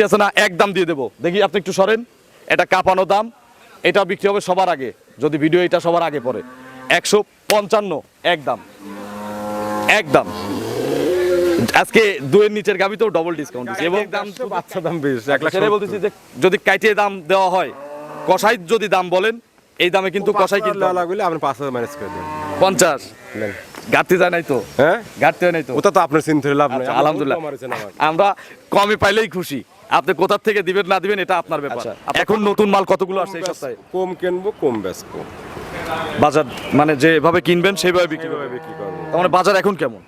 বাষট্টি আছে না এক দাম দিয়ে দেবো। দেখি আপনি একটু সরেন। এটা কাঁপানো দাম। এটা বিক্রি হবে সবার আগে যদি ভিডিও এটা সবার আগে পড়ে। একশো পঞ্চান্ন এক দাম। এক দাম। আজকে দুয়ের নিচের গাবিতেও ডবল ডিসকাউন্ট দিচ্ছে এবং দাম তো বাচ্চা দাম বেশ এক লাখ বলতেছি যে যদি কাইটিয়ে দাম দেওয়া হয় কষাই যদি দাম বলেন এই দামে কিন্তু কষাই কিন্তু লাগলে আপনি পাঁচ হাজার ম্যানেজ করে দেন পঞ্চাশ। ঘাটতি যায় নাই তো? হ্যাঁ? ঘাটতি হয় নাই তো? ওটা তো আপনার চিন্তা লাভ নেই। আচ্ছা, আলহামদুলিল্লাহ। আমরা কমে পাইলেই খুশি। আপনি কোথা থেকে দিবেন না দিবেন এটা আপনার ব্যাপার। এখন নতুন মাল কতগুলো আসছে এই সপ্তাহে? কম কিনবো কম বেচবো বাজার মানে যেভাবে কিনবেন সেইভাবে বিক্রি করবেন। বিক্রি করব। তার মানে বাজার এখন কেমন?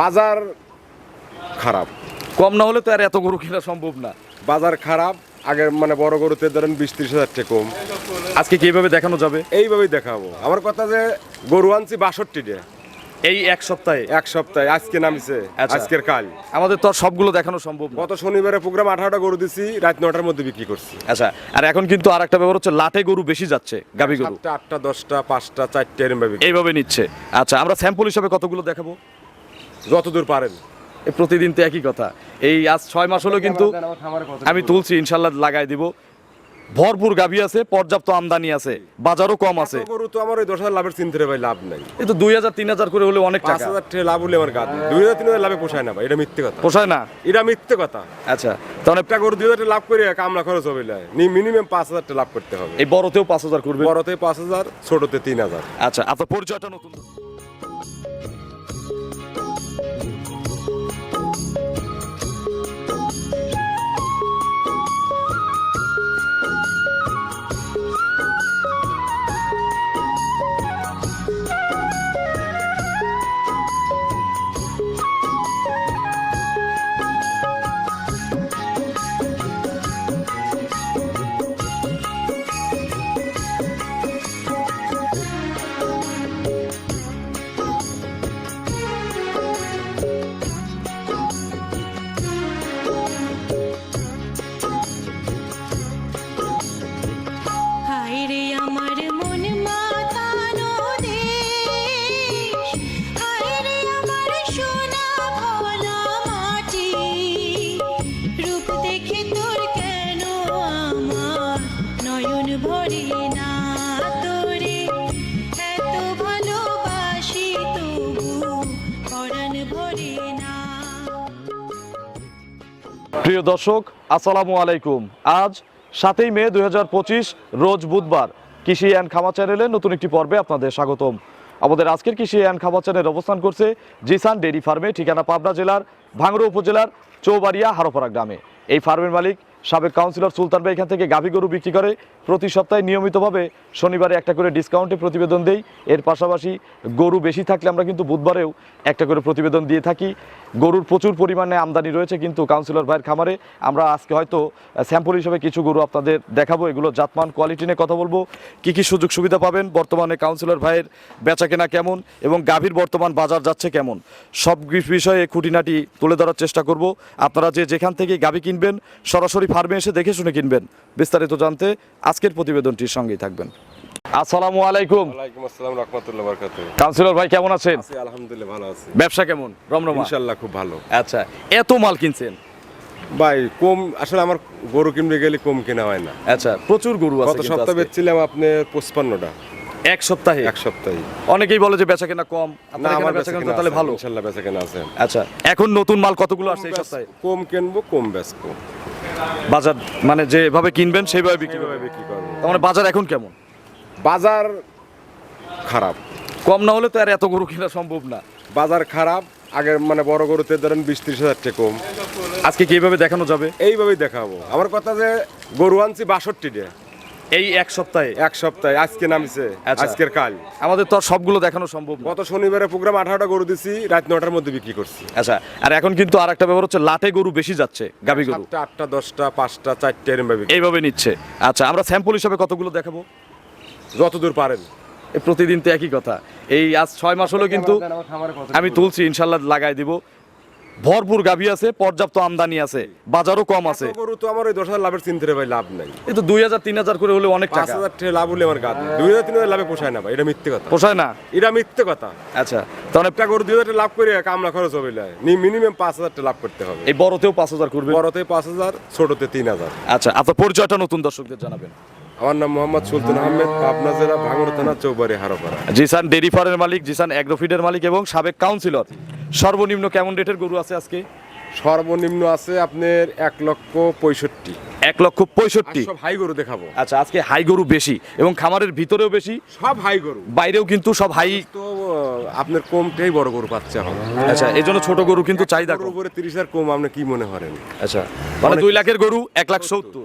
বাজার খারাপ। কম না হলে তো আর এত গরু কেনা সম্ভব না। বাজার খারাপ আগের মানে বড় গরুতে ধরেন বিশ ত্রিশ হাজার টাকা কম। আজকে কি এইভাবে দেখানো যাবে? এইভাবেই দেখাবো। আমার কথা যে গরু আনছি বাষট্টি ডে এই এক সপ্তাহে? এক সপ্তাহে আজকে নামিছে আচ্ছা। আজকের কাল। আমাদের তো সবগুলো দেখানো সম্ভব গত শনিবারে প্রোগ্রাম আঠারোটা গরু দিছি রাত নটার মধ্যে বিক্রি করছি। আচ্ছা আর এখন কিন্তু আর একটা ব্যাপার হচ্ছে লাটে গরু বেশি যাচ্ছে গাবি গরু। আটটা দশটা পাঁচটা চারটে এরম ভাবে এইভাবে নিচ্ছে। আচ্ছা আমরা স্যাম্পল হিসাবে কতগুলো দেখাবো? যতদূর পারেন। প্রতিদিন তো একই কথা। এই আজ ছয় মাস হলো কিন্তু আমি তুলছি ইনশাল্লাহ লাগাই দিব। ভরপুর গাভী আছে পর্যাপ্ত আমদানি আছে বাজারও কম আছে। গরু তো আমার ওই দশ হাজার লাভের চিন্তা ভাই লাভ নাই। এই তো দুই হাজার তিন হাজার করে হলে অনেক পাঁচ টাকা। হাজার লাভ হলে আমার গাদ দুই হাজার তিন হাজার লাভে পোষায় না ভাই এটা মিথ্যে কথা। পোষায় না? এটা মিথ্যে কথা। আচ্ছা তাহলে একটা গরু দুই হাজার লাভ করে কামলা খরচ হবে না। মিনিমাম পাঁচ হাজার লাভ করতে হবে। এই বড়তেও পাঁচ হাজার করবে? বড়তে পাঁচ হাজার ছোটতে তিন হাজার। আচ্ছা আপনার পরিচয়টা নতুন। প্রিয় দর্শক, আসসালামু আলাইকুম। আজ সাতই মে দুই রোজ বুধবার কৃষি অ্যান্ড খামা চ্যানেলে নতুন একটি পর্বে আপনাদের স্বাগতম। আমাদের আজকের কৃষি অ্যান্ড খামা চ্যানেল অবস্থান করছে জিসান ডেরি ফার্মে, ঠিকানা পাবনা জেলার ভাঙড়া উপজেলার চৌবাড়িয়া হারোপাড়া গ্রামে। এই ফার্মের মালিক সাবেক কাউন্সিলর সুলতান ভাই এখান থেকে গাভী গরু বিক্রি করে প্রতি সপ্তাহে নিয়মিতভাবে শনিবারে একটা করে ডিসকাউন্টে প্রতিবেদন দেই। এর পাশাপাশি গরু বেশি থাকলে আমরা কিন্তু বুধবারেও একটা করে প্রতিবেদন দিয়ে থাকি। গরুর প্রচুর পরিমাণে আমদানি রয়েছে কিন্তু কাউন্সিলর ভাইয়ের খামারে। আমরা আজকে হয়তো স্যাম্পল হিসেবে কিছু গরু আপনাদের দেখাবো। এগুলো জাতমান কোয়ালিটি নিয়ে কথা বলব। কি কি সুযোগ সুবিধা পাবেন? বর্তমানে কাউন্সিলর ভাইয়ের বেচা কেনা কেমন? এবং গাভীর বর্তমান বাজার যাচ্ছে কেমন? সব বিষয়ে খুঁটিনাটি তুলে ধরার চেষ্টা করব। আপনারা যে যেখান থেকে গাভী কিনবেন, সরাসরি ফার্মে এসে দেখে শুনে কিনবেন। বিস্তারিত জানতে আজকের প্রতিবেদনটির সঙ্গেই থাকবেন। আসসালামু আলাইকুম। ওয়ালাইকুম আসসালাম রহমতুল্লাহ বরকাত কাউন্সিলর ভাই কেমন আছেন? আছি আলহামদুলিল্লাহ ভালো আছি। ব্যবসা কেমন? রমরমা? ইনশাল্লাহ খুব ভালো। আচ্ছা এত মাল কিনছেন? ভাই কম আসলে আমার গরু কিনতে গেলে কম কেনা হয় না। আচ্ছা প্রচুর গরু আছে গত সপ্তাহে। বেচছিলাম আপনার পঁচপান্নটা। এক সপ্তাহে? এক সপ্তাহে। অনেকেই বলে যে বেচা কেনা কম। না আপনার আমার বেচা কেনা তাহলে ভালো। ইনশাল্লাহ বেচা কেনা আছে। আচ্ছা এখন নতুন মাল কতগুলো আসছে এই সপ্তাহে? কম কিনবো কম বেচবো। বাজার মানে যেভাবে কিনবেন সেইভাবে বিক্রি করবেন। বিক্রি করব তার মানে বাজার এখন কেমন? বাজার খারাপ। কম না হলে তো আর এত গরু কেনা সম্ভব না। বাজার খারাপ আগের মানে বড় গরুতে ধরেন বিশ ত্রিশ হাজার টাকা কম। আজকে কীভাবে দেখানো যাবে? এইভাবেই দেখাবো। আমার কথা যে গরু আনছি বাষট্টি ডে এই এক সপ্তাহে? এক সপ্তাহে আজকে নামিছে আচ্ছা। আজকের কাল। আমাদের তো সবগুলো দেখানো সম্ভব গত শনিবারে প্রোগ্রাম আঠারোটা গরু দিছি রাত নটার মধ্যে বিক্রি করছি। আচ্ছা আর এখন কিন্তু আর একটা ব্যাপার হচ্ছে লাটে গরু বেশি যাচ্ছে গাবি গরু। আটটা দশটা পাঁচটা চারটে এরম ভাবে এইভাবে নিচ্ছে। আচ্ছা আমরা স্যাম্পল হিসাবে কতগুলো দেখাবো? যতদূর পারেন। প্রতিদিন তো একই কথা। এই আজ ছয় মাস হলো কিন্তু আমি তুলছি ইনশাল্লাহ লাগাই দিব। ভরপুর গাভী আছে পর্যাপ্ত আমদানি আছে বাজারও কম আছে। গরু তো আমার ওই দশ হাজার লাভের চিন্তা ভাই লাভ নাই। এই তো দুই হাজার তিন হাজার করে হলে অনেক পাঁচ টাকা। হাজার টাকা লাভ হলে আমার দুই হাজার তিন হাজার লাভে পোষায় না ভাই এটা মিথ্যে কথা। পোষায় না? এটা মিথ্যে কথা। আচ্ছা তাহলে একটা গরু দুই হাজার টাকা লাভ করে কামলা খরচ হবে মিনিমাম পাঁচ হাজার টাকা লাভ করতে হবে। এই বড়তেও পাঁচ হাজার করবে? বড়তে পাঁচ হাজার ছোটতে তিন হাজার। আচ্ছা আপনার পরিচয়টা নতুন দর্শকদের জানাবেন। আমার নাম মোহাম্মদ সুলতান আহমেদ পাবনা জেলা ভাঙড় থানা চৌবাড়ি হারোপাড়া। জিসান ডেরি ফার্মের মালিক জিসান অ্যাগ্রোফিডের মালিক এবং সাবেক কাউন্সিলর। সর্বনিম্ন কেমন রেটের গরু আছে আজকে? সর্বনিম্ন আছে আপনার এক লক্ষ পঁয়ষট্টি। এক লক্ষ পঁয়ষট্টি? সব হাই গরু দেখাবো। আচ্ছা আজকে হাই গরু বেশি এবং খামারের ভিতরেও বেশি? সব হাই গরু। বাইরেও কিন্তু সব হাই তো আপনার কমটাই বড় গরু পাচ্ছে এখন। আচ্ছা এই জন্য ছোট গরু কিন্তু চাহিদা উপরে তিরিশ হাজার কম আপনি কি মনে করেন? আচ্ছা মানে দুই লাখের গরু এক লাখ সত্তর।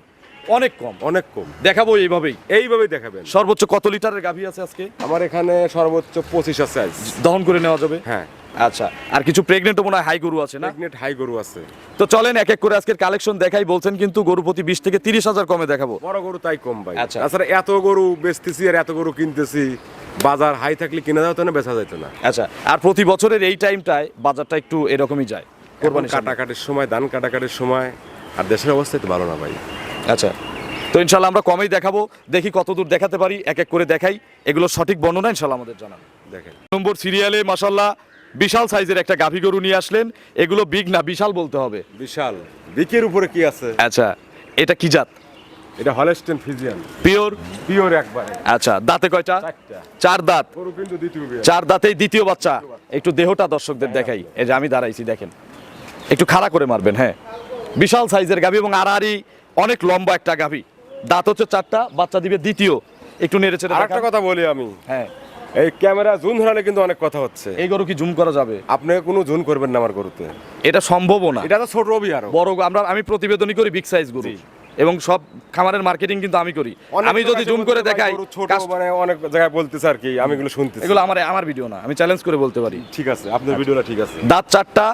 অনেক কম। অনেক কম। দেখাবো এইভাবেই। এইভাবেই দেখাবেন। সর্বোচ্চ কত লিটারের গাভী আছে আজকে? আমার এখানে সর্বোচ্চ পঁচিশ আছে দহন করে নেওয়া যাবে? হ্যাঁ। আচ্ছা আর কিছু প্রেগনেন্টও মনে হয় হাই গরু আছে না? প্রেগনেন্ট হাই গরু আছে। তো চলেন এক এক করে আজকের কালেকশন দেখাই বলছেন কিন্তু গরু প্রতি বিশ থেকে তিরিশ হাজার কমে দেখাবো। বড় গরু তাই কম ভাই। আচ্ছা। তাছাড়া এত গরু বেচতেছি আর এত গরু কিনতেছি বাজার হাই থাকলে কিনা যেত না বেচা যেত না? আচ্ছা আর প্রতি বছরের এই টাইমটায় বাজারটা একটু এরকমই যায় কোরবানি কাটাকাটির সময় ধান কাটাকাটির সময় আর দেশের অবস্থা তো ভালো না ভাই। আচ্ছা তো ইনশাল্লাহ আমরা কমেই দেখাবো দেখি কতদূর দেখাতে পারি এক এক করে দেখাই এগুলো সঠিক বর্ণনা ইনশাল্লাহ আমাদের জানান। দেখেন। নম্বর সিরিয়ালে মাসাল্লাহ বিশাল সাইজের একটা গাভী গরু নিয়ে আসলেন। এগুলো বিগ না বিশাল বলতে হবে। বিশাল। দিকের উপরে কি আছে? আচ্ছা এটা কি জাত? এটা হলেস্টেন ফিজিয়ান। পিওর? পিওর একবারে। আচ্ছা দাঁতে কয়টা? চার দাঁত। গরু কিন্তু দ্বিতীয় চার দাঁতেই দ্বিতীয় বাচ্চা। একটু দেহটা দর্শকদের দেখাই। এই যে আমি দাঁড়াইছি দেখেন। একটু খাড়া করে মারবেন হ্যাঁ। বিশাল সাইজের গাভী এবং আড়াআড়ি অনেক লম্বা একটা গাভী। দাঁত হচ্ছে চারটা বাচ্চা দিবে দ্বিতীয়। একটু নেড়ে চেড়ে আর একটা কথা বলি আমি। হ্যাঁ। এই ক্যামেরা জুম ধরালে কিন্তু অনেক কথা হচ্ছে। এই গরু কি জুম করা যাবে? আপনি কোনো জুম করবেন না আমার গরুতে। এটা সম্ভবও না। এটা তো ছোট রবি আর। বড় আমরা আমি প্রতিবেদনই করি বিগ সাইজ গরু। এবং সব খামারের মার্কেটিং কিন্তু আমি করি। আমি যদি জুম করে দেখাই ছোট মানে অনেক জায়গায় বলতেছে আর কি আমি এগুলো শুনতেছি। এগুলো আমার আমার ভিডিও না আমি চ্যালেঞ্জ করে বলতে পারি। ঠিক আছে আপনার ভিডিওটা ঠিক আছে। দাঁত চারটা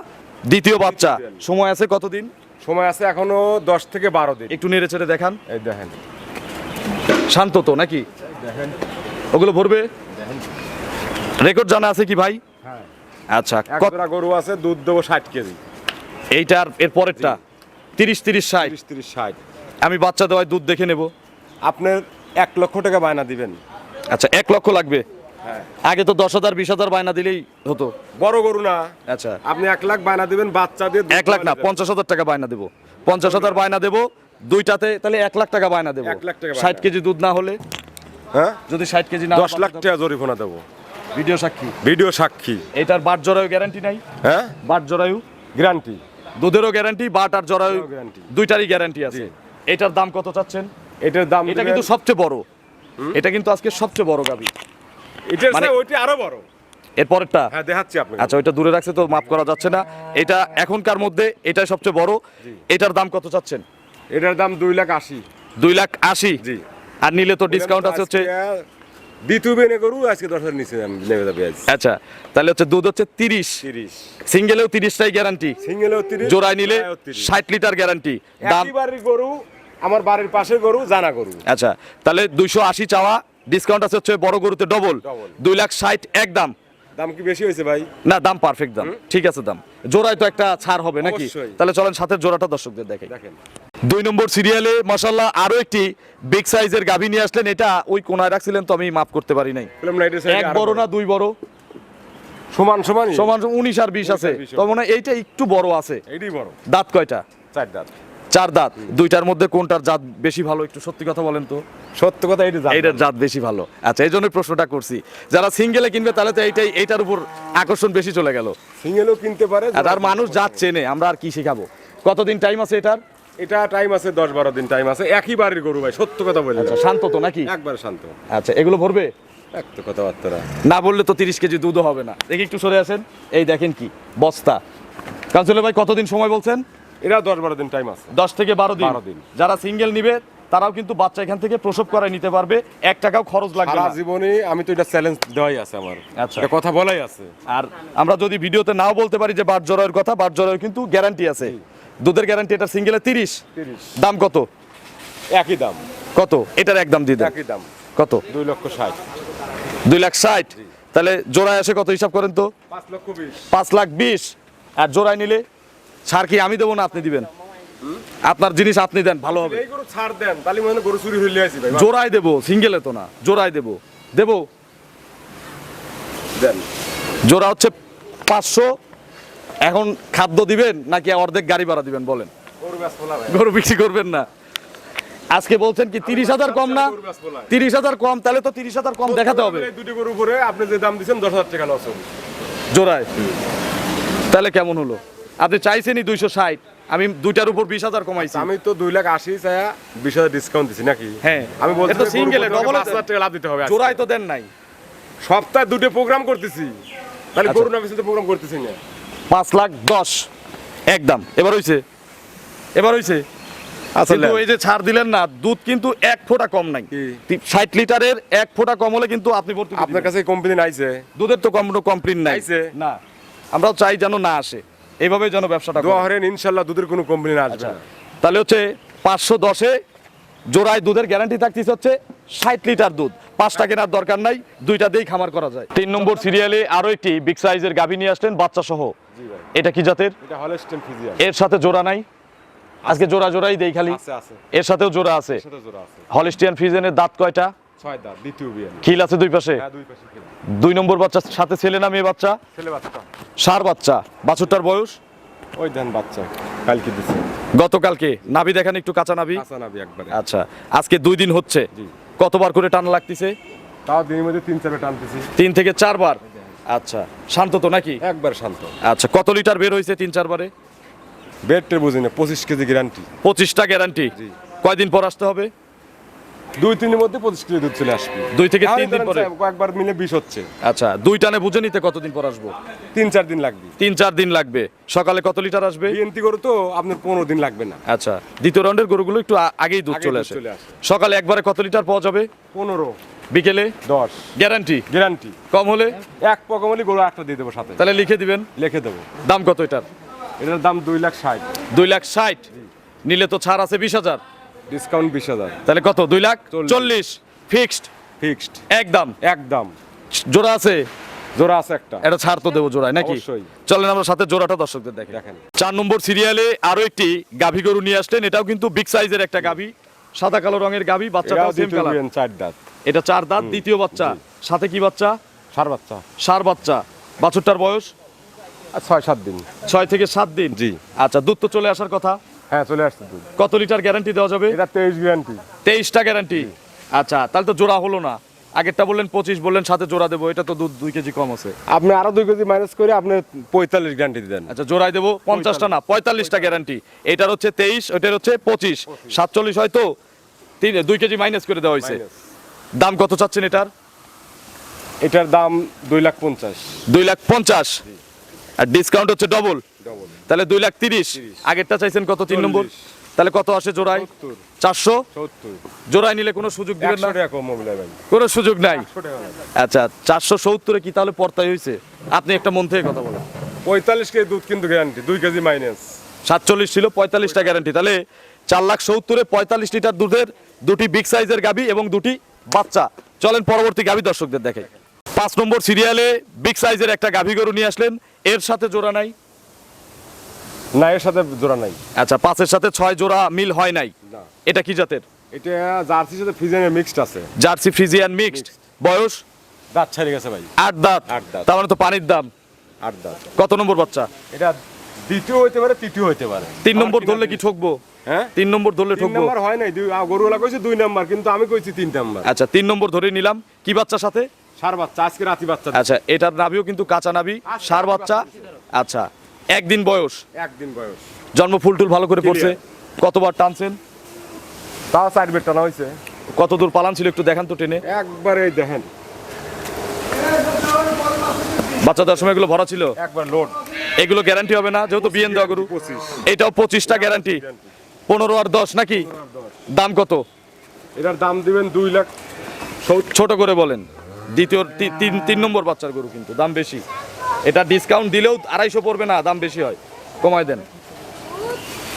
দ্বিতীয় বাচ্চা। সময় আছে কতদিন? সময় আছে এখনও দশ থেকে বারো দিন। একটু নেড়ে চেড়ে দেখান। এই দেখেন। শান্ত তো নাকি? দেখেন। ওগুলো ভরবে? রেকর্ড জানা আছে কি ভাই? হ্যাঁ। আচ্ছা এক কত- গরু আছে দুধ দেবো ষাট কেজি। এইটার এর পরেরটা? তিরিশ তিরিশ ষাট? তিরিশ ষাট। আমি বাচ্চা দেওয়ায় দুধ দেখে নেব। আপনার এক লক্ষ টাকা বায়না দিবেন। আচ্ছা এক লক্ষ লাগবে? হ্যাঁ। আগে তো দশ হাজার বিশ হাজার বায়না দিলেই হতো। বড় গরু না। আচ্ছা। আপনি এক লাখ বায়না দিবেন বাচ্চা দিয়ে এক লাখ না পঞ্চাশ হাজার টাকা বায়না দেবো। পঞ্চাশ হাজার বায়না দেবো দুইটাতে তাহলে এক লাখ টাকা বায়না দেবো। ষাট কেজি দুধ না হলে হ্যাঁ? যদি ষাট কেজি না দশ লাখ টাকা জরিমানা দেবো। ভিডিও সাক্ষী। ভিডিও সাক্ষী। এটার বাট জরায়ু গ্যারান্টি নাই? হ্যাঁ? বাট জরায়ু? গ্যারান্টি। দুধেরও গ্যারান্টি বাট আর জরায়ু guarantee। দুইটারই গ্যারান্টি আছে। এটার দাম কত চাচ্ছেন? এটার দাম এটা কিন্তু সবচেয়ে বড়। এটা কিন্তু আজকে সবচেয়ে বড় গাবি। এটার মানে- ওইটা আরও বড়। এর পরেরটা? হ্যাঁ দেখাচ্ছি আপনাকে। আচ্ছা ওইটা দূরে রাখছে তো মাফ করা যাচ্ছে না। এটা এখনকার মধ্যে এটাই সবচেয়ে বড়। এটার দাম কত চাচ্ছেন? এটার দাম দুই লাখ আশি। দুই লাখ আশি? জি। আর নিলে তো ডিসকাউন্ট আছে হচ্ছে দ্বিতীয় বেনে গরু আজকে দশ হাজার নিচে দাম নেমে যাবে আচ্ছা তাহলে হচ্ছে দুধ হচ্ছে তিরিশ। তিরিশ। সিঙ্গেলেও তিরিশটাই গ্যারান্টি সিঙ্গেলেও তিরিশ জোড়ায় নিলে ষাট লিটার গ্যারান্টি দাম গরু আমার বাড়ির পাশে গরু জানা গরু। আচ্ছা তাহলে দুইশো আশি চাওয়া ডিসকাউন্ট আছে হচ্ছে বড় গরুতে ডবল দুই লাখ ষাট এক দাম। দাম কি বেশি হয়েছে ভাই? না দাম পারফেক্ট দাম। ঠিক আছে দাম। জোড়ায় তো একটা ছাড় হবে নাকি? তাহলে চলেন সাথে জোড়াটা দর্শকদের দেখে দেখেন। দুই নম্বর সিরিয়ালে মাসাল্লাহ আরও একটি বিগ সাইজের গাভী নিয়ে আসলেন। এটা ওই কোনায় রাখছিলেন তো আমি মাফ করতে পারি নাই। এক বড় না দুই বড়? সমান সমান? সমান উনিশ আর বিশ আছে। 20 তো মনে এইটা একটু বড় আছে। বড়। দাঁত কয়টা? চার দাঁত। চার দাঁত। দুইটার মধ্যে কোনটার জাত বেশি ভালো? একটু সত্যি কথা বলেন তো। সত্য কথা এইটা এইটার জাত বেশি ভালো। আচ্ছা এই জন্যই প্রশ্নটা করছি। যারা সিঙ্গেলে কিনবে তাহলে তো এইটাই এইটার উপর আকর্ষণ বেশি চলে গেল। সিঙ্গেলও কিনতে পারে আর মানুষ জাত চেনে আমরা আর কি শেখাবো? কতদিন টাইম আছে এটার? এটা টাইম আছে দশ বারো দিন টাইম আছে। একই বাড়ির গরু ভাই সত্য কথা বলে আচ্ছা শান্ত তো নাকি? একবার শান্ত। আচ্ছা এগুলো ভরবে? এক তো কথাবার্তা। না বললে তো তিরিশ কেজি দুধও হবে না। দেখি একটু সরে আসেন। এই দেখেন কি বস্তা। ভাই কতদিন সময় বলছেন? এরা দশ বারো দিন টাইম আছে। দশ থেকে বারো দিন। 12 দিন। যারা সিঙ্গেল নিবে তারাও কিন্তু বাচ্চা এখান থেকে প্রসব করায় নিতে পারবে। এক টাকাও খরচ লাগবে না। জীবনে আমি তো এটা চ্যালেঞ্জ দেওয়াই আছে আমার। আচ্ছা। কথা বলাই আছে। আর আমরা যদি ভিডিওতে নাও বলতে পারি যে বাট জরায়ের কথা বাট জরায়ের কিন্তু গ্যারান্টি আছে। দুধের গ্যারান্টি এটা সিঙ্গেলে তিরিশ। দাম কত? একই দাম। কত? এটার একদম দিয়ে দেন। একই দাম। কত? দুই লক্ষ ষাট। দুই লাখ ষাট? তাহলে জোড়ায় আসে কত হিসাব করেন তো? পাঁচ লক্ষ বিশ। পাঁচ লাখ বিশ। আর জোড়ায় নিলে ছাড় কি আমি দেবো না আপনি দিবেন? আপনার জিনিস আপনি দেন ভালো হবে। ছাড় দেন তাহলে মনে গরু চুরি হইলে আসি ভাই জোড়ায় দেবো সিঙ্গেলে তো না জোড়ায় দেবো। দেবো? দেন। জোড়া হচ্ছে পাঁচশো এখন খাদ্য দিবেন নাকি অর্ধেক গাড়ি ভাড়া দিবেন বলেন? গরু বিক্রি করবেন না। আজকে বলছেন কি তিরিশ হাজার কম না? তিরিশ হাজার কম তাহলে তো তিরিশ হাজার কম দেখাতে হবে। দুটি গরু উপরে আপনি যে দাম দিচ্ছেন দশ হাজার টাকা লস জোড়ায়। তাহলে কেমন হলো? আপনি চাইছেনই দুইশো ষাট আমি দুইটার উপর বিশ হাজার কমাইছি। আমি তো দুই লাখ আশি চায়া বিশ হাজার ডিসকাউন্ট দিছি নাকি? হ্যাঁ। আমি বলছি তো এ পাঁচ হাজার টাকা লাভ দিতে হবে। জোড়ায় তো দেন নাই। সপ্তাহে দুটো প্রোগ্রাম করতেছি। তাহলে আচ্ছা। গরু না প্রোগ্রাম করতেছি না। পাঁচ লাখ দশ। একদম। এবার হইছে। এবার হইছে। আচ্ছা কিন্তু এই যে ছাড় দিলেন না দুধ কিন্তু এক ফোঁটা কম নাই? ষাট লিটারের এক ফোঁটা কম হলে কিন্তু আপনি আপনার কাছে কম্পিনি আইছে দুধের তো কম কমপ্লেন নাই। না। আমরাও চাই যেন না আসে। এইভাবে যেন ব্যবসাটা দোয়া হরেন ইনশাল্লাহ দুধের কোনো কমপ্লেন আসবে আচ্ছা। তাহলে হচ্ছে পাঁচশো দশে জোড়ায় দুধের গ্যারান্টি থাকতেছে হচ্ছে ষাট লিটার দুধ। পাঁচটা কেনার দরকার নাই দুইটা দিয়েই খামার করা যায়। তিন নম্বর সিরিয়ালে আরও একটি বিগ সাইজের গাভী নিয়ে আসলেন বাচ্চা সহ এটা কি জাতের? এর সাথে জোড়া নাই। আজকে জোড়া জোড়াই দেই খালি। এর সাথেও জোড়া আছে। হলিস্টিয়ান ফিজেনের দাঁত কয়টা? খিল আছে দুই পাশে? হ্যাঁ দুই নম্বর বাচ্চার সাথে ছেলে না মেয়ে বাচ্চা? ছেলে বাচ্চা। সার বাচ্চা। বাছুরটার বয়স? ওই ধান বাচ্চা কালকে দিছে। গতকালকে। নাভি দেখান একটু কাঁচা নাভি। কাঁচা নাবি একবারে। আচ্ছা আজকে দুই দিন হচ্ছে। জি। কতবার করে টান লাগতেছে? তাও দিনের মধ্যে তিন চারবার টানতেছি তিন থেকে চারবার? আচ্ছা শান্ত তো নাকি? একবার শান্ত। আচ্ছা কত লিটার বের হয়েছে তিন চারবারে? বেডটা বুঝি না পঁচিশ কেজি গ্যারান্টি পঁচিশটা গ্যারান্টি কয়দিন পর আসতে হবে? দুই তিনের মধ্যে পঁচিশ কেজি দুধ চলে আসবে। দুই থেকে তিন দিন পরে? কয়েকবার মিলে বিষ হচ্ছে। আচ্ছা দুই টানে বুঝে নিতে কতদিন পর আসব? তিন চার দিন লাগবে। তিন চার দিন লাগবে। সকালে কত লিটার আসবে? বিএনটি গরু তো আপনার পনেরো দিন লাগবে না। আচ্ছা দ্বিতীয় রাউন্ডের গরুগুলো একটু আগেই দুধ চলে আসে। সকালে একবারে কত লিটার পাওয়া যাবে? পনেরো। বিকেলে? দশ। গ্যারান্টি? গ্যারান্টি। কম হলে? এক পকমলি গরু একটা দিয়ে দেবো সাথে। তাহলে লিখে দিবেন। লিখে দেবো। দাম কত এটার? এটার দাম দুই লাখ ষাট। দুই লাখ ষাট? নিলে তো ছাড় আছে বিশ হাজার। ডিসকাউন্ট বিশ হাজার। তাহলে কত? দুই লাখ? চল্লিশ। ফিক্সড? ফিক্সড। একদম? একদম। জোড়া আছে? জোড়া আছে একটা। এটা ছাড় তো দেবো জোড়ায় নাকি? চলেন আমরা সাথে জোড়াটা দর্শকদের দেখেন দেখেন। চার নম্বর সিরিয়ালে আরও একটি গাভী গরু নিয়ে আসলেন। এটাও কিন্তু বিগ সাইজের একটা গাভী। সাদা কালো রঙের গাভী বাচ্চাটাও এটাও সেম কালার চার দাঁত। এটা চার দাঁত দ্বিতীয় বাচ্চা। সাথে কি বাচ্চা? সার বাচ্চা। সার বাচ্চা। বাছুরটার বয়স? ছয় সাত দিন। ছয় থেকে সাত দিন? জি। আচ্ছা দুধ তো চলে আসার কথা। হ্যাঁ চলে আসছে দুধ। কত লিটার গ্যারান্টি দেওয়া যাবে? এটা তেইশ গ্যারান্টি তেইশটা গ্যারান্টি আচ্ছা তাহলে তো জোড়া হলো না। আগেরটা বললেন পঁচিশ বললেন সাথে জোড়া দেবো এটা তো দুধ দুই কেজি কম আছে। আপনি আরও দুই কেজি মাইনাস করে আপনি পঁয়তাল্লিশ গ্যারান্টি দেন। আচ্ছা জোড়াই দেবো পঞ্চাশটা না পঁয়তাল্লিশটা গ্যারান্টি এটার হচ্ছে তেইশ ওইটার হচ্ছে পঁচিশ। সাতচল্লিশ হয়তো তিন দুই কেজি মাইনাস করে দেওয়া হয়েছে। দাম কত চাচ্ছেন এটার? এটার দাম দুই লাখ পঞ্চাশ। দুই লাখ পঞ্চাশ। আর ডিসকাউন্ট হচ্ছে ডবল ডবল তাহলে দুই লাখ তিরিশ। আগেরটা চাইছেন কত? তিন নম্বর। তাহলে কত আসে জোড়ায়? চারশো? জোড়ায় নিলে কোনো সুযোগ দিবেন না? কোনো সুযোগ নাই। আচ্ছা চারশো সত্তরে কি তাহলে পর্তায় হয়েছে আপনি একটা মন থেকে কথা বলেন। পঁয়তাল্লিশ কেজি দুধ কিন্তু গ্যারান্টি দুই কেজি মাইনাস সাতচল্লিশ ছিল পঁয়তাল্লিশটা গ্যারান্টি তাহলে চার লাখ সত্তরে পঁয়তাল্লিশ লিটার দুধের দুটি বিগ সাইজের গাবি এবং দুটি বাচ্চা। চলেন পরবর্তী গাবি দর্শকদের দেখে পাঁচ নম্বর সিরিয়ালে বিগ সাইজের একটা গাভী গরু নিয়ে আসলেন। এর সাথে জোড়া নাই। না এর সাথে জোড়া নাই। আচ্ছা পাঁচের সাথে ছয় জোড়া মিল হয় নাই? এটা কি জাতের? এটা জার্সির সাথে ফিজেনের মিক্সড আছে। জার্সি ফ্রিজিয়ান মিক্সড বয়স? দাঁত ছাড়ে গেছে ভাই। আট দাঁত। আট দাঁত। তার মানে তো পানির দাম। আট দাঁত। কত নম্বর বাচ্চা? এটা দ্বিতীয় হইতে পারে তৃতীয় হইতে পারে। তিন নম্বর ধরলে কি ঠকবো? হ্যাঁ? তিন নম্বর ধরলে ঠকবো? নাম্বার হয় নাই দুই গরুওয়ালা কইছে দুই নাম্বার কিন্তু আমি কইছি তিন নাম্বার। আচ্ছা তিন নম্বর ধরে নিলাম। কি বাচ্চার সাথে? সার বাচ্চা আজকে রাতি বাচ্চা। আচ্ছা এটার নাভিও কিন্তু কাঁচা নাভি। সার বাচ্চা। আচ্ছা একদিন বয়স। একদিন বয়স। জন্ম ফুল টুল ভালো করে পড়ছে। কতবার টানছেন? তাও সাইড বেড টানা হয়েছে। কত দূর পালান ছিল একটু দেখান তো টেনে। একবারে দেখেন। বাচ্চা দেওয়ার সময় এগুলো ভরা ছিল? একবার লোড। এগুলো গ্যারান্টি হবে না যেহেতু বিএন দেওয়া গরু। এটাও পঁচিশটা গ্যারান্টি পনেরো আর দশ নাকি? দাম কত? এটার দাম দিবেন দুই লাখ ছোট করে বলেন। দ্বিতীয় তিন তিন নম্বর বাচ্চার গরু কিন্তু দাম বেশি। এটা ডিসকাউন্ট দিলেও আড়াইশো পড়বে না দাম বেশি হয়। কমায় দেন।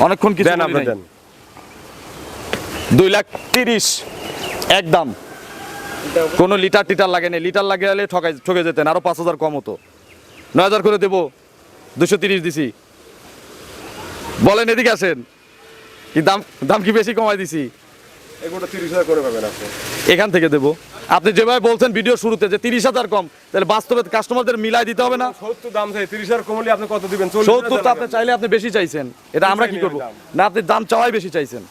অনেকক্ষণ কিছু দেন আপনি দেন। দুই লাখ তিরিশ একদম। কোনো লিটার টিটার লাগে না লিটার লাগে হলে ঠকাই ঠকে যেতেন। আরও পাঁচ হাজার কম হতো। নয় হাজার করে দেবো। দুশো তিরিশ দিছি। বলেন এদিকে আসেন। কি দাম দাম কি বেশি কমাই দিছি? তিরিশ হাজার করে পাবেন এখান থেকে দেবো। আপনি যেভাবে বলছেন ভিডিও শুরুতে যে তিরিশ হাজার কম তাহলে বাস্তবে কাস্টমারদের মিলাই দিতে হবে না। সত্তর দাম চাই তিরিশ হাজার কমলে আপনি কত দিবেন? সত্তর তো আপনি চাইলে আপনি বেশি চাইছেন। এটা আমরা কি করব? না আপনি দাম চাওয়াই বেশি চাইছেন।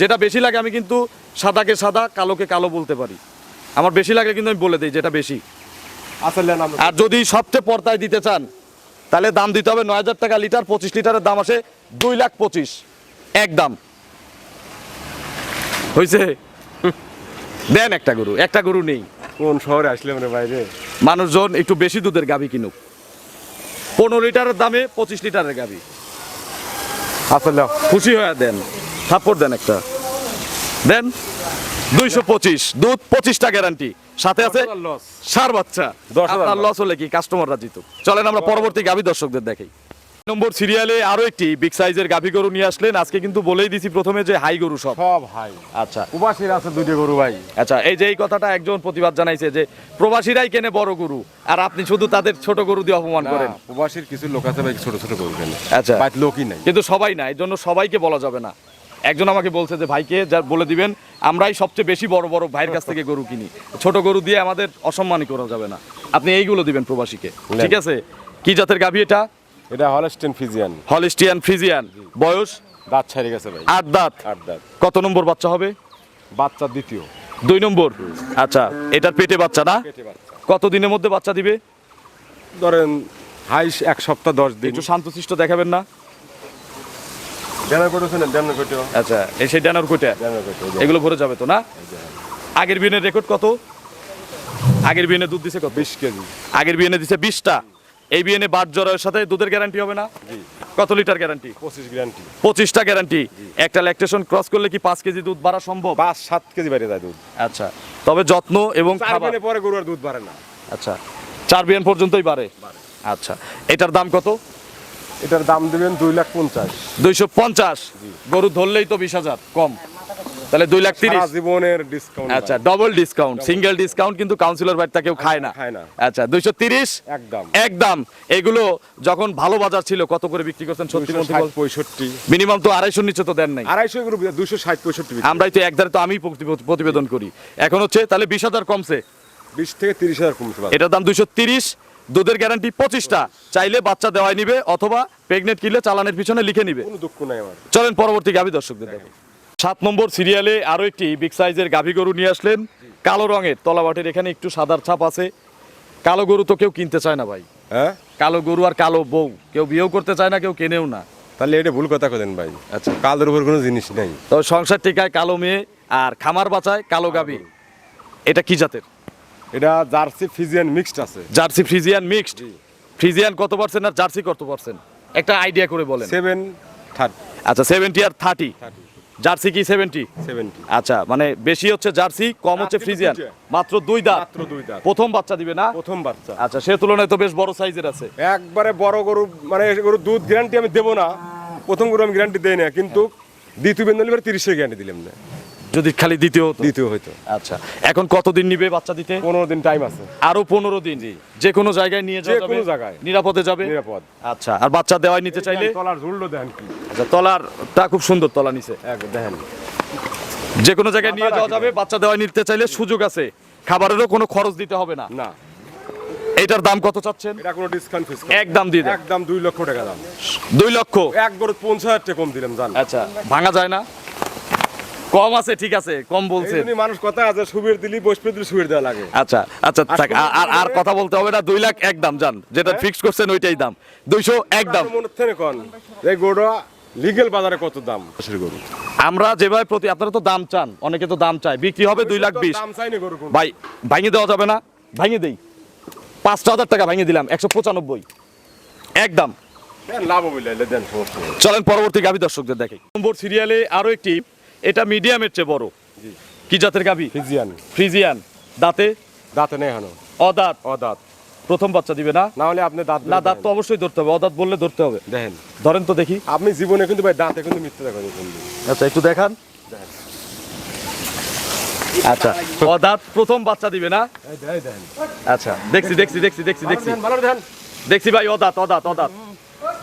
যেটা বেশি লাগে আমি কিন্তু সাদাকে সাদা কালোকে কালো বলতে পারি। আমার বেশি লাগে কিন্তু আমি বলে দিই যেটা বেশি। আসলে আর যদি সবচেয়ে পর্দায় দিতে চান তাহলে দাম দিতে হবে নয় হাজার টাকা লিটার পঁচিশ লিটারের দাম আসে দুই লাখ পঁচিশ। এক দাম। হয়েছে দেন একটা গরু একটা গরু নেই। কোন শহরে আসলাম রে বাইরে মানুষজন একটু বেশি দুধের গাভী কিনুক। পনেরো লিটারের দামে পঁচিশ লিটারের গাভী। আসলে খুশি হয়ে দেন থাপ্পড় দেন একটা। দেন দুইশো পঁচিশ দুধ পঁচিশটা গ্যারান্টি সাথে আছে লস সার বাচ্চা। দশ হাজার আপনার লস হলে কি কাস্টমাররা জিত চলেন আমরা পরবর্তী গাভী দর্শকদের দেখাই। নম্বর সিরিয়ালে আরও একটি বিগ সাইজের গাভী গরু নিয়ে আসলেন। আজকে কিন্তু বলেই দিছি প্রথমে যে হাই গরু সব। সব হাই। আচ্ছা। উবাসীর আছে দুইটা গরু ভাই। আচ্ছা এই যে এই কথাটা একজন প্রতিবাদ জানাইছে যে প্রবাসীরাই কেনে বড় গরু আর আপনি শুধু তাদের ছোট গরু দিয়ে অপমান করেন। না, উবাসীর কিছু লোক আছে ভাই ছোট ছোট গরু কেনে। আচ্ছা। বাইত লোকই নাই। কিন্তু সবাই না এই জন্য সবাইকে বলা যাবে না। একজন আমাকে বলছে যে ভাইকে যা বলে দিবেন আমরাই সবচেয়ে বেশি বড় বড় ভাইয়ের কাছ থেকে গরু কিনি। ছোট গরু দিয়ে আমাদের অসম্মানই করা যাবে না। আপনি এইগুলো দিবেন প্রবাসীকে। ঠিক আছে? কি জাতের গাভী এটা? এটা হলস্টেন ফিজিয়ান হলিস্টিয়ান ফ্রিজিয়ান বয়স? দাঁত ছাড়ে গেছে ভাই। আট দাঁত। আট দাঁত। কত নম্বর বাচ্চা হবে? বাচ্চা দ্বিতীয়। দুই নম্বর? আচ্ছা এটার পেটে বাচ্চা না? পেটে বাচ্চা। কত দিনের মধ্যে বাচ্চা দিবে? ধরেন হাইস এক সপ্তাহ দশ দিন। একটু শান্তশিষ্ট দেখাবেন না? আচ্ছা এই সেই ডানার কোটা এগুলো ভরে যাবে তো না? আগের বিয়েনের রেকর্ড কত? আগের বিয়েনে দুধ দিছে কত? বিশ কেজি। আগের বিয়েনে দিছে বিশটা। এই বিয়েনে বাট জ্বরের সাথে দুধের গ্যারান্টি হবে না? কত লিটার গ্যারান্টি পঁচিশ গ্যারান্টি পঁচিশটা গ্যারান্টি একটা ল্যাকটেশন ক্রস করলে কি পাঁচ কেজি দুধ বাড়া সম্ভব? পাঁচ সাত কেজি বাইরে যায় দুধ। আচ্ছা। তবে যত্ন এবং চার খাবার পরে গরুর দুধ বাড়ে না। আচ্ছা। চার বিএন পর্যন্তই বাড়ে? আচ্ছা। এটার দাম কত? এটার দাম দিবেন দুই লাখ পঞ্চাশ। দুইশো পঞ্চাশ। গরু ধরলেই তো বিশ হাজার কম। তাহলে দুই লাখ তিরিশ। জীবনের ডিসকাউন্ট আচ্ছা ডবল ডিসকাউন্ট সিঙ্গেল ডিসকাউন্ট কিন্তু কাউন্সিলর বাড়িতে কেউ খায় না। খায় না। আচ্ছা দুইশো তিরিশ? একদম। একদম। এগুলো যখন ভালো বাজার ছিল কত করে বিক্রি করছেন? সত্যি পঁয়ষট্টি। মিনিমাম তো আড়াইশোর নিচে তো দেন নাই। আড়াইশো গরু দুশো ষাট পঁয়ষট্টি আমরাই তো একধারে তো আমি প্রতিবেদন করি। এখন হচ্ছে তাহলে বিশ হাজার কমছে। বিশ থেকে তিরিশ হাজার কমছে এটার দাম দুইশো তিরিশ। দুধের গ্যারান্টি পঁচিশটা। চাইলে বাচ্চা দেওয়াই নিবে অথবা প্রেগনেন্ট কিনলে চালানের পিছনে লিখে নিবে। দুঃখ নাই চলেন পরবর্তী গাভী দর্শকদের দেখো সাত নম্বর সিরিয়ালে আরও একটি বিগ সাইজের গাভী গরু নিয়ে আসলেন। কালো রঙের তলাবাটের এখানে একটু সাদার ছাপ আছে। কালো গরু তো কেউ কিনতে চায় না ভাই। হ্যাঁ? কালো গরু আর কালো বউ কেউ বিয়েও করতে চায় না কেউ কেনেও না। তাহলে এটা ভুল কথা কেন ভাই। আচ্ছা। কালের উপর কোনো জিনিস নেই। তবে সংসার টিকায় কালো মেয়ে আর খামার বাঁচায় কালো গাভী। এটা কি জাতের? এটা জার্সি ফিজিয়ান মিক্সড আছে। Jersey Friesian mixed? ফ্রিজিয়ান কত পার্সেন্ট আর জার্সি কত পার্সেন্ট? একটা আইডিয়া করে বলেন। সেভেন থার্ড আচ্ছা সেভেন্টি আর থার্টি। থার্টি। জার্সি কি সেভেন্টি সেভেন্টি আচ্ছা মানে বেশি হচ্ছে জার্সি কম হচ্ছে ফ্রিজিয়ান মাত্র দুই দাঁত। মাত্র দুই দাঁত। প্রথম বাচ্চা দিবে না? প্রথম বাচ্চা। আচ্ছা সে তুলনায় তো বেশ বড় সাইজের আছে। একবারে বড় গরু মানে গরু দুধ গ্যারান্টি আমি দেবো না। প্রথম গরু আমি গ্যারান্টি দেই না কিন্তু দ্বিতীয় বেন্দন এবার তিরিশের গ্যারান্টি দিলাম না। যদি খালি দ্বিতীয়। দ্বিতীয় হয়তো আচ্ছা এখন কতদিন নিবে বাচ্চা দিতে? পনেরো দিন টাইম আছে। আরও পনেরো দিন। যে কোনো জায়গায় নিয়ে যাওয়া যে কোনো জায়গায়। নিরাপদে যাবে? নিরাপদ। আচ্ছা আর বাচ্চা দেওয়াই নিতে চাইলে? তলার ঝুললো দেখেন কি। আচ্ছা তলারটা খুব সুন্দর তলা নিচে। এক দেখেন। যে কোনো জায়গায় নিয়ে যাওয়া যাবে বাচ্চা দেওয়াই নিতে চাইলে সুযোগ আছে। খাবারেরও কোনো খরচ দিতে হবে না। না। এটার দাম কত চাচ্ছেন? এটা কোনো ডিসকাউন্ট ফিস একদম দিয়ে দেন। একদম দুই লক্ষ টাকা দাম। দুই লক্ষ? এক গরু পঞ্চাশ হাজার টাকা কম দিলাম জান। আচ্ছা ভাঙা যায় না? কম আছে ঠিক আছে কম এই বলছেন মানুষ কথা আছে সুবির দিলি বসবে দিলি সুবির দেওয়া লাগে। আচ্ছা আচ্ছা থাক আর- আর কথা বলতে হবে না দুই লাখ এক দাম জান। যেটা হ্যাঁ? ফিক্স করছেন ওইটাই দাম। দুইশো এক দাম। মনে থেকে কন? এই গরুটা লিগেল বাজারে কত দাম? গরু। আমরা যেভাবে প্রতি আপনারা তো দাম চান অনেকে তো দাম চায়। বিক্রি হবে দুই লাখ বিশ। ভাই ভাঙে দেওয়া যাবে না। ভাঙে দেই। পাঁচটা হাজার টাকা ভাঙে দিলাম একশো পঁচানব্বই। একদম দেন সমস্যা নেই। চলেন পরবর্তী গাভী দর্শকদের দেখে নম্বর সিরিয়ালে আরও একটি এটা মিডিয়ামের চেয়ে বড়। কি জাতের গাভী ফ্রিজিয়ান। ফ্রিজিয়ান। দাঁতে? দাঁতে নেই হানো অদাঁত? অদাঁত। প্রথম বাচ্চা দিবে না? না হলে আপনি দাঁত না দাঁত তো অবশ্যই ধরতে হবে। অদাঁত বললে ধরতে হবে। দেখেন। ধরেন তো দেখি। আপনি জীবনে কিন্তু ভাই দাঁতে কিন্তু মিথ্যে দেখেন আচ্ছা একটু দেখান। আচ্ছা অদাঁত প্রথম বাচ্চা দিবে না? এই দেখেন আচ্ছা দেখছি দেখছি দেখছি দেখছি দেখছি। দেখছি ভাই অদাঁত অদাঁত অদাঁত।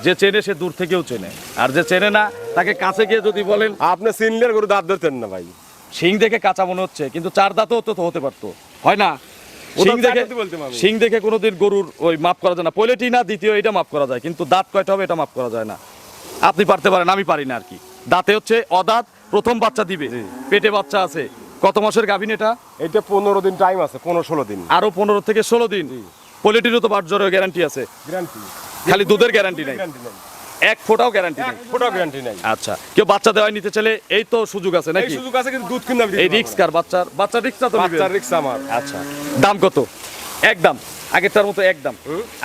যে চেনে সে দূর থেকেও চেনে। আর যে চেনে না তাকে কাছে গিয়ে যদি বলেন আপনি চিনলে আর গরু দাঁত ধরতেন না ভাই। শিং দেখে কাঁচা মনে হচ্ছে কিন্তু চার দাঁতও তো হতে পারতো। হয় না? শিং দেখে। শিং দেখে কোনোদিন গরুর ওই মাপ করা যায় না। পয়লেটি না দ্বিতীয় এটা মাপ করা যায় কিন্তু দাঁত কয়টা হবে এটা মাপ করা যায় না। আপনি পারতে পারেন আমি পারি না আর কি। দাঁতে হচ্ছে অদাঁত প্রথম বাচ্চা দিবে। পেটে বাচ্চা আছে। কত মাসের গাভিন এটা? এটা পনেরো দিন টাইম আছে পনেরো ষোলো দিন। আরও পনেরো থেকে ষোলো দিন। পলিটিরও তো বাট জ্বরের গ্যারান্টি আছে। গ্যারান্টি খালি দুধের গ্যারান্টি নাই। এক ফোটাও গ্যারান্টি নেই। ফোটাও গ্যারান্টি নেই। আচ্ছা কেউ বাচ্চা দেওয়াই নিতে চাইলে এই তো সুযোগ আছে নাকি? সুযোগ আছে কিন্তু দুধ কিনে আমি এই রিক্স কার বাচ্চার বাচ্চার রিক্সটা তো। বাচ্চার রিক্স আমার। আচ্ছা দাম কত? একদম আগেরটার মতো একদম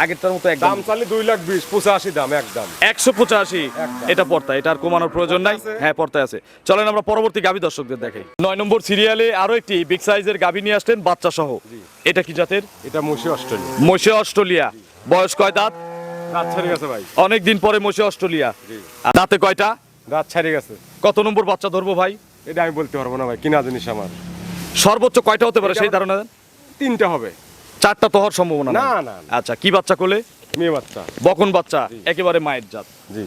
আগেরটার মতো একদম দাম চালি দুই লাখ বিশ পঁচাশি দাম একদম একশো পঁচাশি। এটা পর্তায় এটা আর কমানোর প্রয়োজন নাই। হ্যাঁ পর্তায় আছে। চলেন আমরা পরবর্তী গাভী দর্শকদের দেখাই নয় নম্বর সিরিয়ালে আরও একটি বিগ সাইজের গাভী নিয়ে আসলেন বাচ্চা সহ এটা কি জাতের? এটা মুশি অস্ট্রেলিয়া। মশে অস্ট্রেলিয়া। বয়স কয় দাঁত? দাঁত ছাড়ি গেছে ভাই। অনেক পরে মশে অস্ট্রেলিয়া। দাঁতে কয়টা? দাঁত ছেড়ে গেছে। কত নম্বর বাচ্চা ধরবো ভাই? এটা আমি বলতে পারব না ভাই কিনা জিনিস আমার। সর্বোচ্চ কয়টা হতে পারে সেই ধারণা দেন? তিনটা হবে। চারটা তো হওয়ার সম্ভাবনা না, না। আচ্ছা কি বাচ্চা কোলে? মেয়ে বাচ্চা। বকন বাচ্চা একেবারে মায়ের জাত। জি।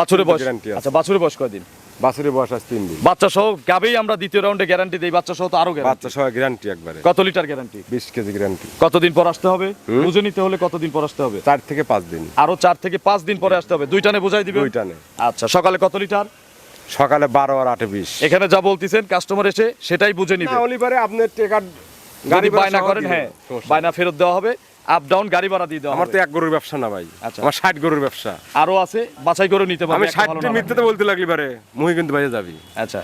বাছুরে বয়স আচ্ছা বাছুরে বয়স কয়দিন? বাছুরের বয়স আছে তিন দিন। বাচ্চা সহ গাবেই আমরা দ্বিতীয় রাউন্ডে গ্যারান্টি দেই বাচ্চা সহ তো আরও গ্যারান্টি বাচ্চা সহ গ্যারান্টি একবারে। কত লিটার গ্যারান্টি বিশ কেজি গ্যারান্টি কতদিন পর আসতে হবে? বুঝে নিতে হলে কতদিন পর আসতে হবে? চার থেকে পাঁচ দিন। আরও চার থেকে পাঁচ দিন পরে আসতে হবে। দুইটানে বোঝাই দিবে দুইটা নেই আচ্ছা সকালে কত লিটার? সকালে বারো আর আটে বিশ। এখানে যা বলতেছেন কাস্টমার এসে সেটাই বুঝে নিবে। পারে আপনার টেকার গাড়ি বায়না করেন হ্যাঁ বায়না ফেরত দেওয়া হবে। আপ ডাউন গাড়ি ভাড়া দিয়ে দেওয়া আমার তো এক গরুর ব্যবসা না ভাই। আচ্ছা। আমার ষাট গরুর ব্যবসা। আরও আছে বাছাই করে নিতে পারবে আমি ষাটটি না মিথ্যে বলতে লাগলি পারে মুহি কিন্তু বাইরে যাবি। আচ্ছা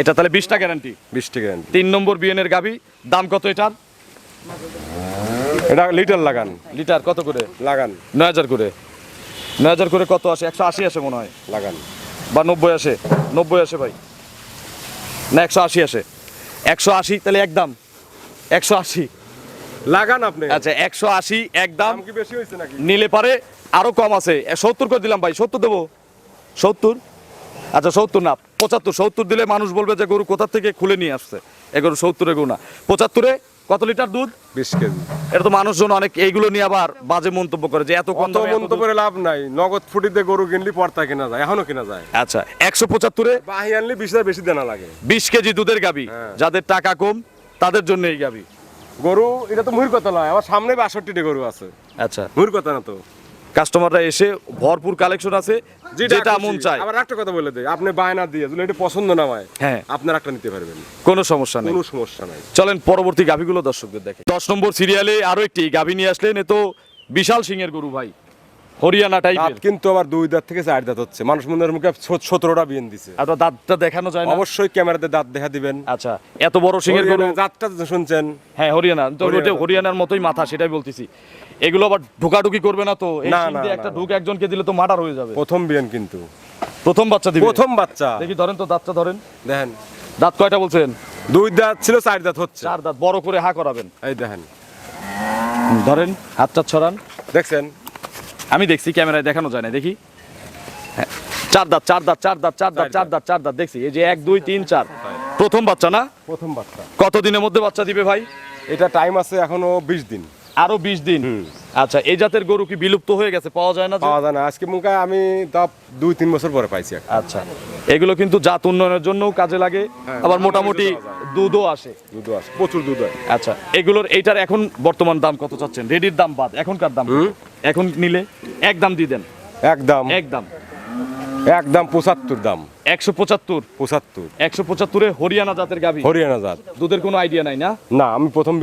এটা তাহলে বিশটা গ্যারান্টি বিশটি গ্যারান্টি তিন নম্বর বিএনের গাবি দাম কত এটার? এটা লিটার লাগান। লিটার কত করে? লাগান। নয় হাজার করে। নয় হাজার করে কত আসে? একশো আশি আসে মনে হয়। লাগান। বা নব্বই আসে। নব্বই আসে ভাই। না একশো আশি আসে। একশো আশি তাহলে একদম একশো আশি। লাগান আপনি। আচ্ছা একশো আশি একদম। দাম কি বেশি হয়েছে নাকি? নিলে পারে আরও কম আছে। সত্তর করে দিলাম ভাই সত্তর দেবো। সত্তর? আচ্ছা সত্তর না পঁচাত্তর সত্তর দিলে মানুষ বলবে যে গরু কোথা থেকে খুলে নিয়ে আসছে। এ গরু সত্তরে গরু না। পঁচাত্তরে কত লিটার দুধ? বিশ কেজি। এটা তো মানুষজন অনেক এইগুলো নিয়ে আবার বাজে মন্তব্য করে যে এত কম মন্তব্য করে লাভ নাই। নগদ ফুটিতে গরু কিনলি পর্তা কেনা যায় এখনও কেনা যায়। আচ্ছা একশো পঁচাত্তরে বাহি আনলি বিশ বেশি দেনা লাগে। বিশ কেজি দুধের গাবি। হ্যাঁ। যাদের টাকা কম তাদের জন্য এই গাবি। গরু এটা তো মুহির কথা নয় আমার সামনে বাষট্টিটা গরু আছে। আচ্ছা। মুহির কথা না তো। কাস্টমাররা এসে ভরপুর কালেকশন আছে যেটা মন চায়। আবার একটা কথা বলে দেয় আপনি বায়না দিয়ে যদি এটা পছন্দ না হয় হ্যাঁ। আপনার একটা নিতে পারবেন। কোনো সমস্যা নেই। কোনো সমস্যা নাই। চলেন পরবর্তী গাভিগুলো দর্শকদের দেখে। দশ নম্বর সিরিয়ালে আরও একটি গাভি নিয়ে আসলেন এ তো বিশাল সিং এর গরু ভাই। হরিয়ানা টাইপের কিন্তু আবার দুই দাঁত থেকে চার দাঁত হচ্ছে। মানুষ মনের মুখে সতেরোটা দিছে। আপনার দাঁতটা দেখানো যায় না? অবশ্যই ক্যামেরাতে দাঁত দেখা দিবেন। আচ্ছা এত বড় সিংহের গরু তো শুনছেন। হ্যাঁ হরিয়ানা। হরিয়ানার মতোই মাথা সেটাই বলতেছি। এগুলো আবার ঢোকাঢুকি করবে না তো? না, না, একটা ঢুক একজনকে দিলে তো মার্ডার হয়ে যাবে। প্রথম বিয়েন কিন্তু। প্রথম বাচ্চা দিবে। প্রথম বাচ্চা। দেখি ধরেন তো দাঁতটা ধরেন। দেখেন। দাঁত কয়টা বলছেন? দুই দাঁত ছিল চার দাঁত হচ্ছে। চার দাঁত। বড় করে হা করাবেন। এই দেখেন। ধরেন হাতটা ছড়ান। দেখছেন? আমি দেখছি ক্যামেরায় দেখানো যায় না দেখি। হ্যাঁ, চার দাঁত চার দাঁত চার দাঁত চার দাঁত চার দাঁত চার দাঁত দেখছি। এই যে এক দুই তিন চার। প্রথম বাচ্চা না? প্রথম বাচ্চা। কতদিনের মধ্যে বাচ্চা দিবে ভাই? এটা টাইম আছে এখনও বিশ দিন। আরও বিশ দিন। আচ্ছা এই জাতের গরু কি বিলুপ্ত হয়ে গেছে? পাওয়া যায় না? পাওয়া যায় না। আজকে মুখে আমি তা দুই তিন বছর পরে পাইছি আচ্ছা। এগুলো কিন্তু জাত উন্নয়নের জন্য কাজে লাগে হ্যাঁ, আবার মোটামুটি দুধও আসে। দুধও আসে প্রচুর দুধ হয়। আচ্ছা এগুলোর এইটার এখন বর্তমান দাম কত চাচ্ছেন? রেডির দাম বাদ এখনকার দাম? এখন নিলে এক দাম দিয়ে দেন। একদম এক দাম। একদম পঁচাত্তর দাম। একশো পঁচাত্তর। পঁচাত্তর। একশো পঁচাত্তরে হরিয়ানা জাতের গাভী। হরিয়ানা জাত। দুধের কোনো আইডিয়া নাই না? না আমি প্রথম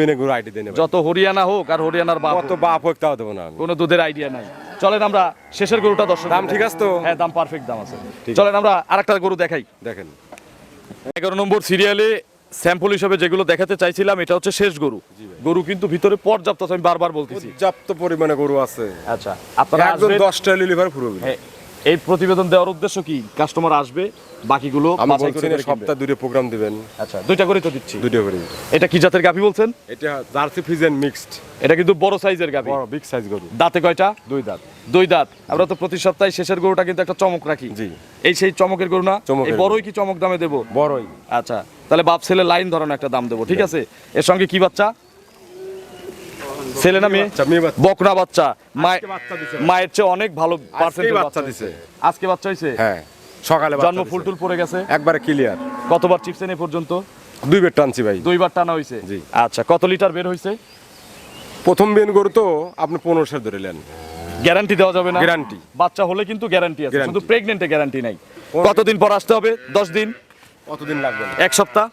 যত হরিয়ানা হোক আর হরিয়ানার বাপ কত বাপ হোক তাও দেবো না কোনো দুধের আইডিয়া নাই। চলেন আমরা শেষের গরুটা দাম ঠিক আছে তো? হ্যাঁ দাম পারফেক্ট দাম আছে। চলেন আমরা আরেকটা গরু দেখাই। দেখেন। এগারো নম্বর সিরিয়ালে স্যাম্পল হিসেবে যেগুলো দেখাতে চাইছিলাম এটা হচ্ছে শেষ গরু। গরু কিন্তু ভিতরে পর্যাপ্ত আছে, আমি বারবার বলতেছি। পর্যাপ্ত পরিমাণে গরু আছে। আচ্ছা আপনারা একজন দশটা লিভার এই প্রতিবেদন দেওয়ার উদ্দেশ্য কি? কাস্টমার আসবে বাকিগুলো আমি বলছি না সপ্তাহে দুটো প্রোগ্রাম দিবেন। আচ্ছা দুইটা করে তো দিচ্ছি। দুটো করে এটা কি জাতের গাভি বলছেন? এটা জার্সি ফিজেন মিক্সড এটা কিন্তু বড় সাইজের গাভি। বড় বিগ সাইজ গরু। দাঁতে কয়টা? দুই দাঁত। দুই দাঁত। আমরা তো প্রতি সপ্তাহে শেষের গরুটা কিন্তু একটা চমক রাখি। জি। এই সেই চমকের গরু না? এই বড়ই কি চমক দামে দেবো? বড়ই। আচ্ছা তাহলে বাপ ছেলে লাইন ধরানো একটা দাম দেবো ঠিক আছে? এর সঙ্গে কি বাচ্চা? ছেলে না মেয়ে? বকনা বাচ্চা। মায়ের চেয়ে অনেক ভালো পার্সেন্টেজ বাচ্চা দিছে। আজকে বাচ্চা হয়েছে? হ্যাঁ সকালে জন্ম। ফুল টুল পড়ে গেছে? একবারে ক্লিয়ার কতবার চিপসেন এ পর্যন্ত? দুই বেড টানছি ভাই। দুইবার টানা হয়েছে? জি। আচ্ছা কত লিটার বের হয়েছে? প্রথম বেন গরু তো আপনি পনেরো পনেরোশো ধরে নেন। গ্যারান্টি দেওয়া যাবে না? গ্যারান্টি বাচ্চা হলে কিন্তু গ্যারান্টি আছে। শুধু প্রেগনেন্টে গ্যারান্টি নাই। কতদিন পর আসতে হবে? দশ দিন? কতদিন লাগবে? এক সপ্তাহ?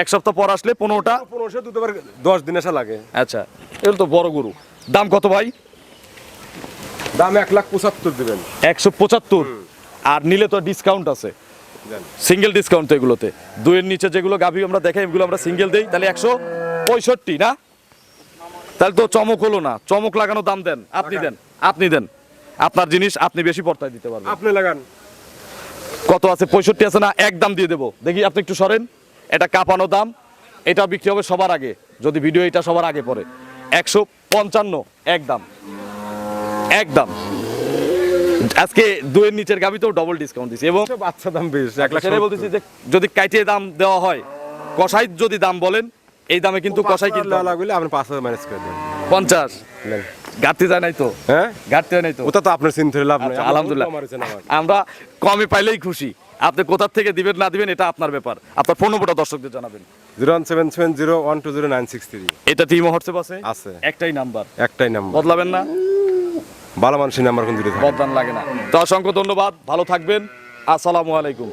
এক সপ্তাহ পর আসলে পনেরোটা পনেরোশো দুটো দশ দিন আসা লাগে। আচ্ছা এগুলো তো বড় গরু। দাম কত ভাই? দাম এক লাখ পঁচাত্তর দেবেন। একশো পঁচাত্তর? আর নিলে তো ডিসকাউন্ট আছে। সিঙ্গেল ডিসকাউন্ট তো এগুলোতে। দুইয়ের নিচে যেগুলো গাভি আমরা দেখাই এগুলো আমরা সিঙ্গেল দিই। তাহলে একশো পঁয়ষট্টি না? তাহলে তো চমক হলো না। চমক লাগানো দাম দেন। আপনি দেন। আপনি দেন। আপনার জিনিস আপনি বেশি পর্তায় দিতে পারবেন। আপনি লাগান। কত আছে? পঁয়ষট্টি আছে না? এক দাম দিয়ে দেবো। দেখি আপনি একটু সরেন। এটা কাঁপানো দাম এটা বিক্রি হবে সবার আগে যদি ভিডিও এটা সবার আগে পড়ে। একশো পঞ্চান্ন এক দাম এক দাম আজকে দুয়ের নিচের গাবিতেও ডবল ডিসকাউন্ট দিছি এবং বাচ্চা দাম বেশ এক লাখ বলতেছি যে যদি কাইটিয়ে দাম দেওয়া হয় কষাই যদি দাম বলেন এই দামে কিন্তু কষাই কিন্তু লাগলে আপনি পাঁচ হাজার ম্যানেজ করে দেন। পঞ্চাশ। ঘাটতি যায় নাই তো? হ্যাঁ? ঘাটতি হয় নাই তো? ওটা তো আপনার চিন্তা লাভ নেই। আচ্ছা, আলহামদুলিল্লাহ। আমরা কমে পাইলেই খুশি। আপনি কোথা থেকে দিবেন না দিবেন এটা আপনার ব্যাপার। আপনার ফোন নম্বরটা দর্শকদের জানাবেন। Zero one seven seven zero one two zero nine six three. এটা টিম হোয়াটসঅ্যাপ আছে? আছে। একটাই নাম্বার একটাই নাম্বার বদলাবেন না? ভালো মানুষের নাম্বার কোন দুটো বদলান লাগে না। তো অসংখ্য ধন্যবাদ। ভালো থাকবেন। আসসালামু আলাইকুম।